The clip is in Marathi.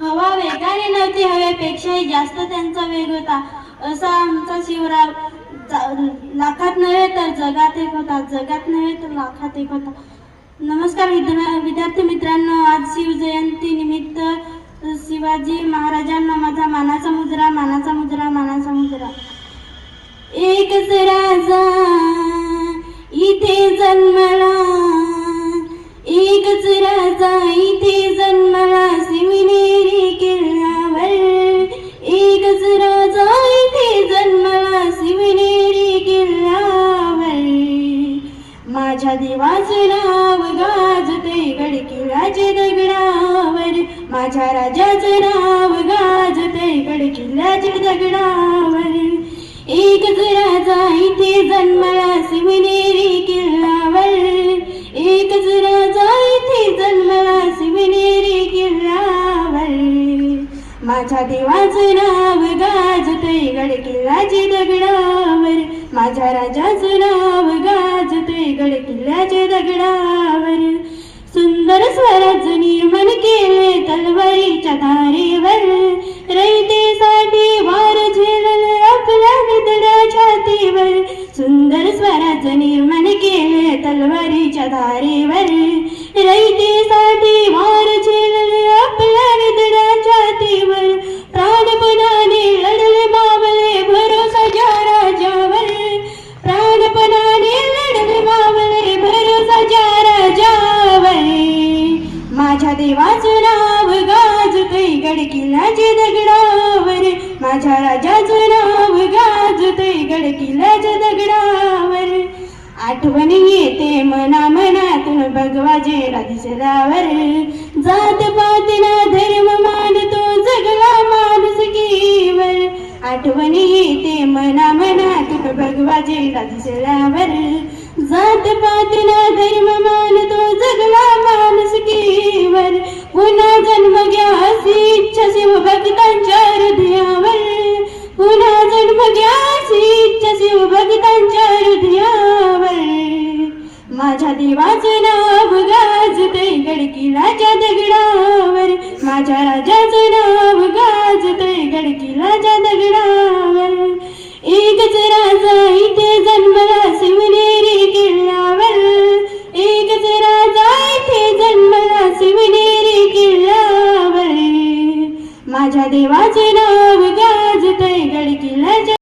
हवा वेगाने नव्हती हवेपेक्षाही जास्त त्यांचा वेग होता. असा आमचा शिवराव लाखात नव्हे तर जगात एक होता. जगात नव्हे तर लाखात एक होता. नमस्कार विद्या- विद्यार्थी मित्रांनो आज शिवजयंती निमित्त शिवाजी महाराजांना माझा मानाचा मुद्रा मानाचा मुद्रा मानाचा मुद्रा एकच राजा इथे जन्मला. देवाचे नाव गाजते गडकिल्ल्याचे दगडावर माझ्या राजाचे नाव गाजते गडकिल्ल्याचे दगडावर एकच राजा इथे जन्मला शिवनेरी किल्ल्यावर एकच राजा इथे जन्मला शिवनेरी किल्ल्यावर माझ्या देवाचं नाव गाजते गडकिल्ल्याचे दगडावर माझ्या राजाचं नाव तलवारीच्या धारेवर रयतेसाठी वार झेलले आपल्या विदड्या तीवर. प्राणपणाने लढले मावळे भरोसा ज्या राजावर. प्राणपणाने लढले मावळे भरोसा ज्या राजावर. माझ्या देवाचं नाव गाजते गड किल्ल्याचे दगडावर. माझ्या राजाचं नाव गाजतय गड किल्ल्याच्या आठवणी येते मना मनातून भगवाजे दिसल्यावर जात पातीला धर्म मानतो जगला माणुसकीवर आठवणी येते मना मनातून भगवाजे दिसल्यावर जात पातीला धर्म मानतो जगला माणूस माझ्या देवाचे नाव गाजते गडकी राजा दगडावर. माझ्या राजाचे नाव गाजते गडकी राजा दगडावर. एकच राजा इथे जन्मला शिवनेरी किल्ल्यावर. एकच राजा इथे जन्मला शिवनेरी किल्ल्यावर. माझ्या देवाचे नाव गाजते गडकी राजा